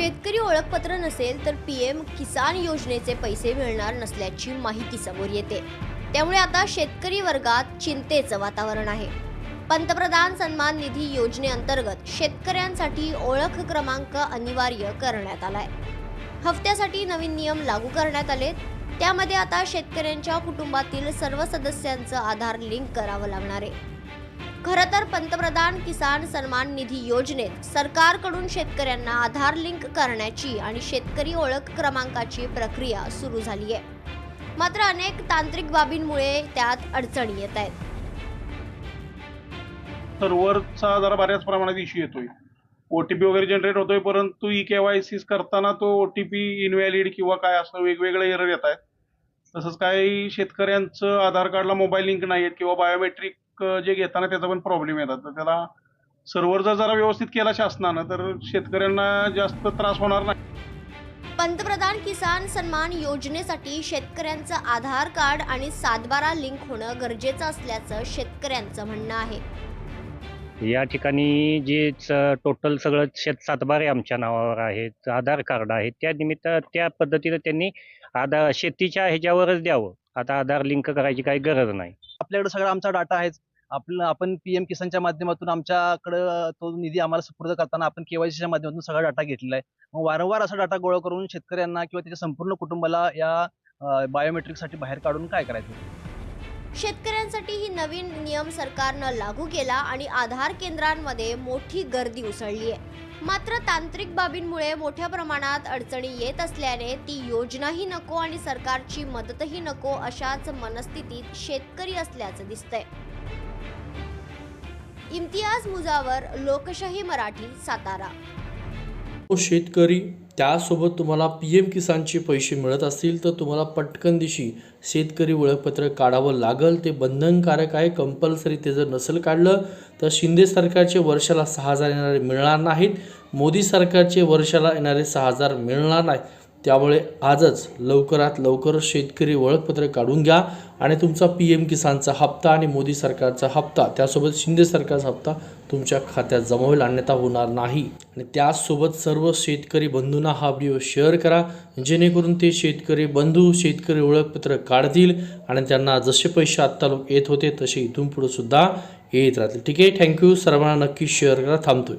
शेतकरी ओळखपत्र नसेल तर पीएम किसान योजनेचे पैसे मिळणार नसल्याची माहिती समोर येते. त्यामुळे आता शेतकरी वर्गात चिंतेचं वातावरण आहे. पंतप्रधान सन्मान निधी योजनेअंतर्गत शेतकऱ्यांसाठी ओळख क्रमांक अनिवार्य करण्यात आलाय. हफ्त्यासाठी नवीन नियम लागू करण्यात आले. त्यामध्ये आता शेतकऱ्यांच्या कुटुंबातील सर्व सदस्यांचं आधार लिंक करावं लागणार आहे. खरं तर पंतप्रधान किसान सन्मान निधी योजनेत सरकारकडून शेतकऱ्यांना आधार लिंक करण्याची आणि शेतकरी ओळख क्रमांकाची प्रक्रिया सुरू झाली आहे. मात्र अनेक तांत्रिक बाबींमुळे त्यात अडचणी येत आहेत. सर्व्हरचा जरा बऱ्याच प्रमाणात इश्यू येतोय. ओटीपी वगैरे जनरेट होतोय परंतु ई केवायसी करताना तो ओटीपी इनव्हॅलिड किंवा काय असं वेगवेगळे एरर येत आहेत. तसंच काही शेतकऱ्यांचं आधार कार्डला मोबाईल लिंक नाही आहेत किंवा बायोमेट्रिक जे घेताना त्याचा पण प्रॉब्लेम येतात. तर त्याला सर्व्हर जरा व्यवस्थित केला शासनानं तर शेतकऱ्यांना जास्त त्रास होणार नाही. पंतप्रधान किसान सन्मान योजनेसाठी शेतकऱ्यांचं आधार कार्ड आणि सातबारा लिंक होणं गरजेचं असल्याचं शेतकऱ्यांचं म्हणणं आहे. या ठिकाणी जे टोटल सगळं शेत सातबारे आमच्या नावावर आहेत आधार कार्ड आहे त्या निमित्त त्या पद्धतीनं त्यांनी आधार शेतीच्या ह्याच्यावरच द्यावं. आता आधार लिंक करायची काही गरज नाही. आपल्याकडे सगळा आमचा डाटा आहेच आपलं आपण पीएम किसानच्या माध्यमातून आमच्याकडं तो निधी आम्हाला सुपूर्द करताना आपण केवायसीच्या माध्यमातून सगळा डाटा घेतलेला आहे. मग वारंवार असा डाटा गोळा करून शेतकऱ्यांना किंवा त्याच्या संपूर्ण कुटुंबाला या बायोमेट्रिकसाठी बाहेर काढून काय करायचं? शेतकऱ्यांसाठी ही नवीन नियम सरकारनं लागू केला आणि आधार केंद्रांमध्ये मोठी गर्दी उसळली आहे. मात्र तांत्रिक बाबींमुळे मोठ्या प्रमाणात अडचणी येत असल्याने ती योजनाही नको आणि सरकारची मदतही नको अशाच मनस्थितीत शेतकरी असल्याचं दिसतंय. इम्तियाज मुजावर लोकशाही मराठी सातारा. शेतकरी त्यासोबत तुम्हाला पी एम किसानचे पैसे मिळत असतील तर तुम्हाला पटकन दिशी शेतकरी ओळखपत्र काढावं लागेल. ते बंधनकारक आहे. कंपल्सरी ते जर नसेल काढलं तर शिंदे सरकारचे वर्षाला सहा हजार येणारे मिळणार नाहीत. मोदी सरकारचे वर्षाला येणारे सहा हजार मिळणार नाहीत. त्यामुळे आजच लवकरात लवकर शेतकरी ओळखपत्र काढून घ्या आणि तुमचा पी एम किसानचा हप्ता आणि मोदी सरकारचा हप्ता त्यासोबत शिंदे सरकारचा हप्ता तुमच्या खात्यात जमा होईल. अन्यथा होणार नाही. आणि त्यासोबत सर्व शेतकरी बंधूंना हा व्हिडिओ शेअर करा जेणेकरून ते शेतकरी बंधू शेतकरी ओळखपत्र काढतील आणि त्यांना जसे पैसे आत्ता लोक येत होते तसे इथून पुढे सुद्धा येत राहतील. ठीक आहे? थँक्यू सर्वांना नक्की शेअर करा. थांबतोय.